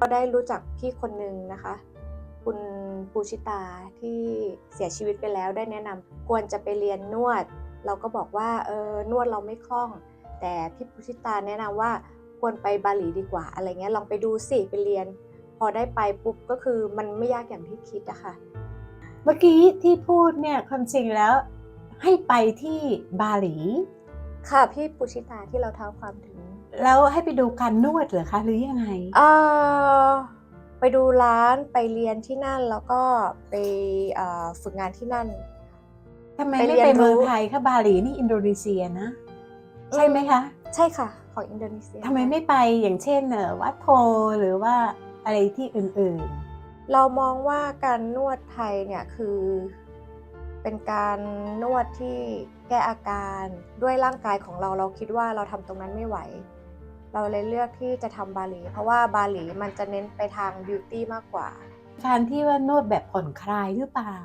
ก็ได้รู้จักพี่คนหนึ่งนะคะ คุณปูชิตาที่เสียชีวิตไปแล้วได้แนะนำควรจะไปเรียนนวด เราก็บอกว่าเออนวดเราไม่คล่อง แต่พี่ปูชิตาแนะนำว่าควรไปบาหลีดีกว่าอะไรเงี้ยลองไปดูสิไปเรียน พอได้ไปปุ๊บก็คือมันไม่ยากอย่างที่คิดอะค่ะ เมื่อกี้ที่พูดเนี่ยความจริงแล้วให้ไปที่บาหลี ค่ะพี่ปูชิตาที่เราเท้าความถึง แล้วให้ไปดูการนวดเหรอคะ หรือยังไง เอ่อไปดูร้านไปเรียนที่นั่นแล้วก็ไปเอ่อฝึกงานที่นั่น ทำไมไปไม่เรียนไปเมืองรู้ ไทยคะบาหลีนี่อินโดนีเซียนะ ใช่ไหมคะใช่ค่ะ ของอินโดนีเซียทำไมไม่ไปอย่างเช่นเออวัดโพหรือว่าอะไรที่อื่นเรามองว่าการนวดไทยเนี่ยคือ เป็นการนวดที่แก้อาการด้วยร่างกายของเราเราคิดว่าเราทำตรงนั้นไม่ไหว เราเลยเลือกที่จะทำบาหลี เพราะว่าบาหลีมันจะเน้นไปทางบิวตี้มากกว่า การที่ว่านวดแบบผ่อนคลายหรือเปล่า